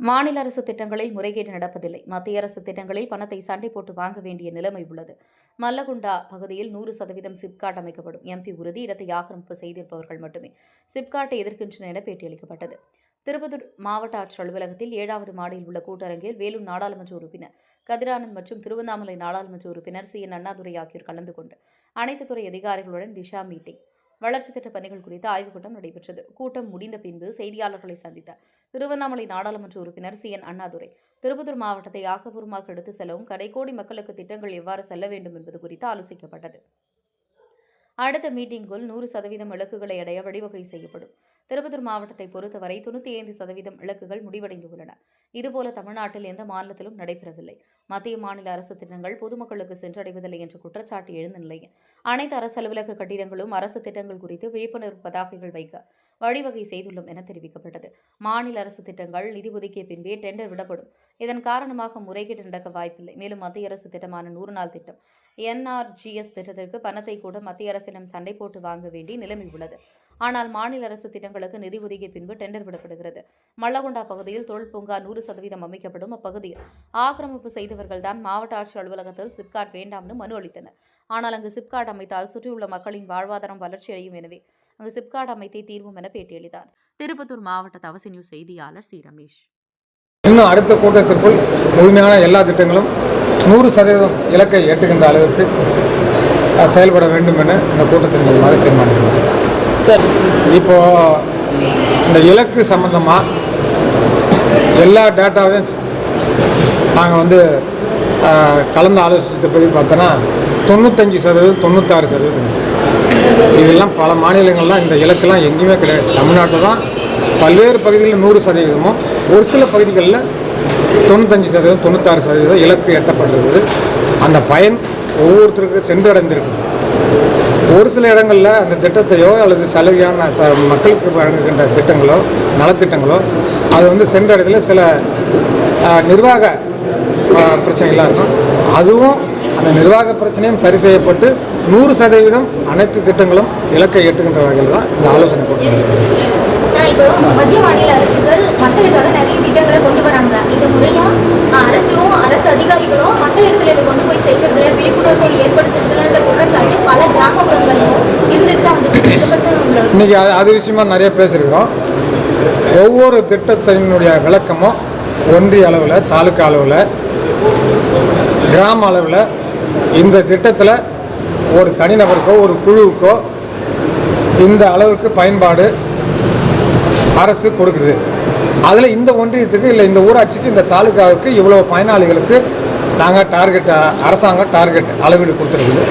மாநில அரசு திட்டங்களில் முறைகேடு நடப்பதில்லை. மத்திய அரசு திட்டங்களில் பணத்தை சண்டை போட்டு வாங்க வேண்டிய நிலைமை உள்ளது. மல்லகுண்டா பகுதியில் நூறு சதவீதம் சிப்காட் அமைக்கப்படும். எம்பி உறுதி இடத்தை ஆக்கிரமிப்பு செய்திருப்பவர்கள் மட்டுமே சிப்காட்டை எதிர்க்கின்றனர் என பேட்டியளிக்கப்பட்டது. திருப்பத்தூர் மாவட்ட ஆட்சியர் அலுவலகத்தில் ஏழாவது மாடியில் உள்ள கூட்டரங்கில் வேலூர் நாடாளுமன்ற உறுப்பினர் கதிரானந்த் மற்றும் திருவண்ணாமலை நாடாளுமன்ற உறுப்பினர் சி. என். அண்ணாதுரை ஆகியோர் கலந்து கொண்டு அனைத்து துறை அதிகாரிகளுடன் டிஷா மீட்டிங். வளர்ச்சி திட்ட பணிகள் குறித்த ஆய்வுக் கூட்டம் நடைபெற்றது. கூட்டம் முடிந்த பின்பு செய்தியாளர்களை சந்தித்த திருவண்ணாமலை நாடாளுமன்ற உறுப்பினர் சி. என். அண்ணாதுரை திருப்பத்தூர் மாவட்டத்தை ஆக்கப்பூர்வமாக எடுத்து செல்லவும் கடைக்கோடி மக்களுக்கு திட்டங்கள் எவ்வாறு செல்ல வேண்டும் என்பது குறித்து ஆலோசிக்கப்பட்டது. அடுத்த மீட்டிங்குள் நூறு சதவீதம் இலக்குகளை அடைய வழிவகை செய்யப்படும். திருப்பத்தூர் மாவட்டத்தை பொறுத்தவரை தொண்ணூற்றி ஐந்து சதவீதம் இலக்குகள் முடிவடைந்து உள்ளன இதுபோல தமிழ்நாட்டில் எந்த மாநிலத்திலும் நடைபெறவில்லை. மத்திய மாநில அரசு திட்டங்கள் பொதுமக்களுக்கு சென்றடைவதில்லை என்ற குற்றச்சாட்டு எழுந்த நிலையில் அனைத்து அரசு அலுவலக கட்டிடங்களும் அரசு திட்டங்கள் குறித்து விழிப்புணர்வு பதாகைகள் வைக்க வழிவகை செய்துள்ளோம் என தெரிவிக்கப்பட்டது. மாநில அரசு திட்டங்கள் நிதி ஒதுக்கிய பின்பே டெண்டர் விடப்படும். இதன் காரணமாக முறைகேடு நடக்க வாய்ப்பில்லை. மேலும் மத்திய அரசு திட்டமான நூறு நாள் திட்டம். என்ஆர்ஜிஎஸ் திட்டத்திற்கு பணத்தை கூட மத்திய அரசிடம் சண்டை போட்டு வாங்க வேண்டிய நிலைமை உள்ளது. ஆனால் மாநில அரசு திட்டங்களுக்கு நிதி ஒதுக்கிய பின்பு டெண்டர் விடப்படுகிறது. மல்லகொண்டா பகுதியில் தொழில் பூங்கா நூறு சதவீதம் அமைக்கப்படும் அப்பகுதியில். ஆக்கிரமிப்பு செய்தவர்கள்தான் மாவட்ட ஆட்சியர் அலுவலகத்தில் சிப்காட் வேண்டாம்னு மனு அளித்தனர். ஆனால் அங்கு சிப்காட் அமைத்தால் சுற்றியுள்ள மக்களின் வாழ்வாதாரம் வளர்ச்சியடையும் எனவே அங்கு சிப்காட் அமைத்தே தீர்வும் என பேட்டியளித்தார் திருப்பத்தூர் மாவட்ட தவசி நியூஸ் செய்தியாளர் சி. ரமேஷ். இன்னும் அடுத்த கூட்டத்திற்குள் முழுமையான எல்லா திட்டங்களும் நூறு சதவீதம் இலக்கை எட்டுகின்ற அளவிற்கு செயல்பட வேண்டும் என இந்த கூட்டத்தின் மூலமாக தீர்மானிக்கிறோம். சார் இப்போ இந்த இலக்கு சம்பந்தமாக எல்லா டேட்டாவையும் நாங்கள் வந்து கலந்து ஆலோசித்த படி பார்த்தோன்னா தொண்ணூத்தஞ்சு சதவீதம் தொண்ணூத்தாறு சதவீதம். இதெல்லாம் பல மாநிலங்கள்லாம் இந்த இலக்கெல்லாம் எங்கேயுமே கிடையாது. தமிழ்நாட்டில் தான் பல்வேறு பகுதிகளில் நூறு சதவீதமும் ஒரு சில பகுதிகளில் தொண்ணூத்தஞ்சு சதவீதம் தொண்ணூத்தாறு சதவீதம் இலக்கு எட்டப்பட்டிருக்குது. அந்த பயன் ஒவ்வொருத்தருக்கு சென்றடைந்திருக்கு. ஒரு சில இடங்களில் அந்த திட்டத்தையோ அல்லது சலுகையான ச மக்களுக்கு வழங்குகின்ற திட்டங்களோ நலத்திட்டங்களோ அது வந்து சென்றடைதல சில நிர்வாக பிரச்சனைகளாக இருக்கும். அதுவும் அந்த நிர்வாக பிரச்சனையும் சரி செய்யப்பட்டு நூறு சதவீதம் அனைத்து திட்டங்களும் இலக்கை எட்டுகின்ற வகையில் தான் இந்த ஆலோசனை கூட்டம் மத்திய மாநில அரசுகள் மக்களுக்காக நிறைய திட்டங்களை கொண்டு வராங்க. இது முறையா அரசும் அரசு அதிகாரிகளும் மற்ற இடத்துல இதை கொண்டு போய் சேர்க்கறதுல விழிப்புணர்வை ஏற்படுத்துறதுல இந்த குற்றச்சாட்டு பல கிராமப்புறங்கள்லையும் இருந்துட்டு தான் வந்துட்டு இதை பத்தி உங்களோட இன்றைக்கி அது அது விஷயமா நிறைய பேசியிருக்கிறோம். ஒவ்வொரு திட்டத்தினுடைய விளக்கமும் ஒன்றிய அளவில் தாலுக்கா அளவில் கிராம அளவில் இந்த திட்டத்தில் ஒரு தனிநபருக்கோ ஒரு குழுவுக்கோ இந்த அளவுக்கு பயன்பாடு அரசு கொடுக்குது. அதில் இந்த ஒன்றியத்துக்கு இல்லை இந்த ஊராட்சிக்கு இந்த தாலுக்காவுக்கு இவ்வளோ பயனாளிகளுக்கு நாங்கள் டார்கெட் அரசாங்கம் டார்கெட் அளவீடு கொடுத்துருக்குது.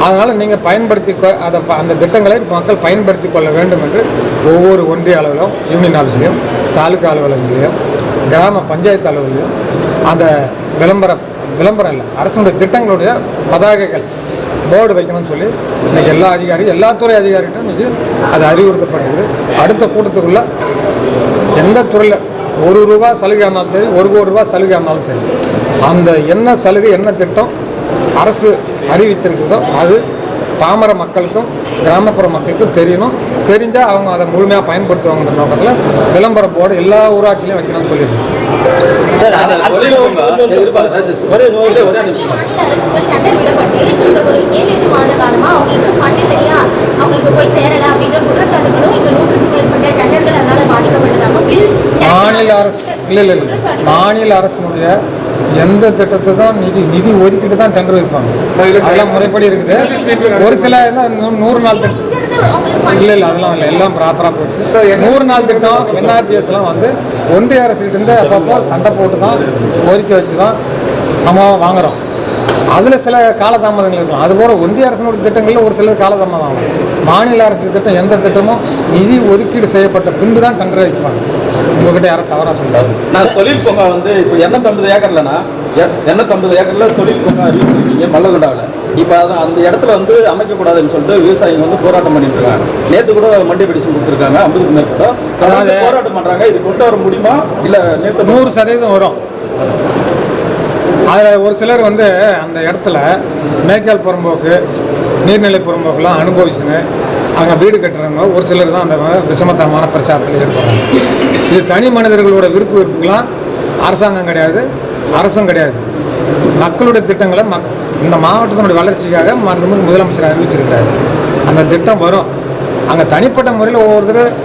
அதனால் நீங்கள் பயன்படுத்தி கொ- அதை ப- அந்த திட்டங்களை மக்கள் பயன்படுத்தி கொள்ள வேண்டும் என்று ஒவ்வொரு ஒன்றிய அளவிலும் யூனியன் ஆஃபீஸ்லையும் தாலுக்கா அலுவலகங்களையும் கிராம பஞ்சாயத்து அலுவலகம் அந்த விளம்பரம் விளம்பரம் இல்லை. அரசுடைய திட்டங்களுடைய பதாகைகள். போர்டு வைக்கணும்னு சொல்லி இன்னைக்கு எல்லா அதிகாரி எல்லா துறை அதிகாரிகிட்டும் இன்னைக்கு அது அறிவுறுத்தப்படுகிறது. அடுத்த கூட்டத்துக்குள்ள எந்த துறையில் ஒரு ரூபா சலுகை இருந்தாலும் சரி ஒரு கோடி ரூபா சலுகை இருந்தாலும் சரி அந்த என்ன சலுகை என்ன திட்டம் அரசு அறிவித்திருக்குதோ அது பாமர மக்களுக்கும் கிராமப்புற மக்களுக்கும் தெரியணும். தெரிஞ்சால் அவங்க அதை முழுமையாக பயன்படுத்துவாங்கன்ற நோக்கத்தில் விளம்பர போர்டு எல்லா ஊராட்சியிலையும் வைக்கணும்னு சொல்லியிருக்கோம் சார் ஒரே ஒரே ஒரே நிமிஷம் மாநில அரசுகள் டெண்டர் விடப்பட்டு இந்த ஒரு ஏழு எட்டு மாத காலமா அவங்களுக்கு ஃபண்டு சரியா அவங்களுக்கு போய் சேரல அப்படின்ற குற்றச்சாட்டுகளும் இந்த நூற்றுக்கும் மேற்பட்ட டெண்டர்கள் அதனால பாதிக்கப்பட்டதாக பில் மாநில அரசு இல்லை இல்லை இல்லை. மாநில அரசினுடைய எந்த திட்டத்துக்கும் நிதி நிதி ஒதுக்கிட்டு தான் டெண்டர் வைப்பாங்க. அதெல்லாம் முறைப்படி இருக்குது. ஒரு சில நூறு நாள் திட்டம் இல்லை இல்லை அதெல்லாம் இல்லை. எல்லாம் ப்ராப்பராக போயிட்டு நூறு நாள் திட்டம் என்ஆர்ஜிஎஸ் எல்லாம் வந்து ஒன்றிய அரசுகிட்ட இருந்து அப்பப்போ சண்டை போட்டு தான் கோரிக்கை வச்சு தான் நம்ம வாங்குறோம். அதில் சில காலதாமதங்கள் இருக்கும் அதுபோல் ஒன்றிய அரசினுடைய திட்டங்களில் ஒரு சில காலதாமதம் ஆகும். மாநில அரசு திட்டம் எந்த திட்டமும் நிதி ஒதுக்கீடு செய்யப்பட்ட பின்பு தான் டெண்டர் வைப்பாங்க உங்ககிட்ட யாரும் தவறாக சொல்றாரு நான் தொழில் பூங்கா வந்து இப்போ எண்ணூத்தம்பது ஏக்கர்லனா எண்ணூத்தம்பது ஏக்கர்ல தொழில் பூங்கா அறிவிச்சிருக்கீங்க மல்லகுண்டாவில் இப்போ அதான் அந்த இடத்துல வந்து அமைக்கக்கூடாதுன்னு சொல்லிட்டு விவசாயிங்க வந்து போராட்டம் பண்ணிட்டு இருக்காங்க நேற்று கூட மண்டிய பெடிஷன் கொடுத்துருக்காங்க ஐம்பதுக்கு மேற்பட்ட. அதாவது அதாவது- போராட்டம் பண்றாங்க. இது கொண்டு வர முடியுமா? இல்ல நேற்று நூறு சதவீதம் வரும். அதில் ஒரு சிலர் வந்து அந்த இடத்துல மேய்க்கால் புறம்போக்கு நீர்நிலை புறம்போக்கெல்லாம் அனுபவிச்சுன்னு அங்கே வீடு கட்டுறவங்க ஒரு சிலர் தான் அந்த விஷமத்தனமான பிரச்சாரத்தில் ஈடுபடுறாங்க. இது தனி மனிதர்களோட விருப்பு வெறுப்புக்கெல்லாம் அரசாங்கம் கிடையாது அரசும் கிடையாது. மக்களுடைய திட்டங்களை மக் இந்த மாவட்டத்தினுடைய வளர்ச்சிக்காக மருந்து முதலமைச்சர் அறிவிச்சிருக்கிறார். அந்த திட்டம் வரும். அங்கே தனிப்பட்ட முறையில் ஒவ்வொருத்தரும்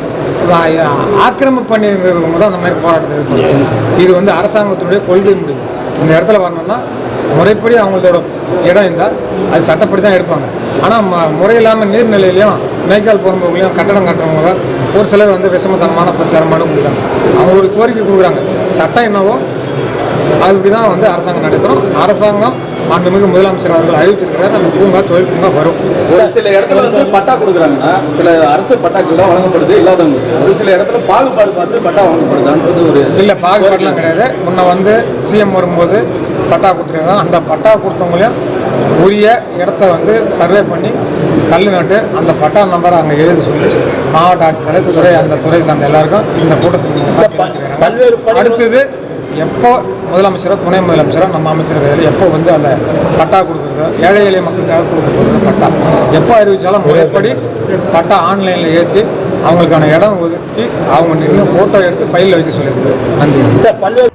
ஆக்கிரமிப்பு பண்ணியிருக்கிறவங்க தான் அந்த மாதிரி போராட்டத்தில் இது வந்து அரசாங்கத்தினுடைய கொள்கை முடிவு. இந்த இடத்துல வரணும்னா முறைப்படி அவங்களோட இடம் இருந்தால் அது சட்டப்படி தான் எடுப்பாங்க. ஆனால் ம முறை இல்லாமல் நீர்நிலையிலையும் மேய்க்கால் புறம்போக்குலையும் கட்டடம் கட்டுறவங்க ஒரு சிலர் வந்து விஷமத்தனமான பிரச்சாரம் பண்ண கொடுக்குறாங்க அவங்களுக்கு கோரிக்கை கொடுக்குறாங்க. சட்டம் என்னவோ அது இப்படி தான் வந்து அரசாங்கம் நடைபெறும். அரசாங்கம் மாண்புமிகு முதலமைச்சர் அவர்கள் அறிவிச்சிருக்கிறார் அந்த பூங்கா தொழில் பூங்கா வரும். ஒரு சில இடத்துல வந்து பட்டா கொடுக்குறாங்கன்னா சில அரசு பட்டாக்கள் தான் வழங்கப்படுது இல்லாதவங்களுக்கு ஒரு சில இடத்துல பாகுபாடு பார்த்து பட்டா வழங்கப்படுதான்றது ஒரு இல்லை பாகுபாடுலாம் கிடையாது. முன்ன வந்து சிஎம் வரும்போது பட்டா கொடுத்துருக்காங்க அந்த பட்டா கொடுத்தவங்களையும் உரிய இடத்த வந்து சர்வே பண்ணி கல் நட்டு அந்த பட்டா நம்பரை அங்கே எழுதி சொல்லி மாவட்ட ஆட்சித்தலைவர் துறை அந்த துறை சார்ந்த எல்லாருக்கும் இந்த கூட்டத்துக்கு. அடுத்தது எப்போ முதலமைச்சரோ துணை முதலமைச்சரோ நம்ம அமைச்சர் கையில் எப்போ வந்து அந்த பட்டா கொடுக்குறதோ ஏழை எளிய மக்களுக்காக கொடுக்குறது பட்டா எப்போ அறிவிச்சாலும் முறைப்படி பட்டா ஆன்லைனில் ஏற்றி அவங்களுக்கான இடம் ஒதுக்கி அவங்க நின்று ஃபோட்டோ எடுத்து ஃபைலில் வைக்க சொல்லியிருக்காரு. நன்றி. சார் பல்வேறு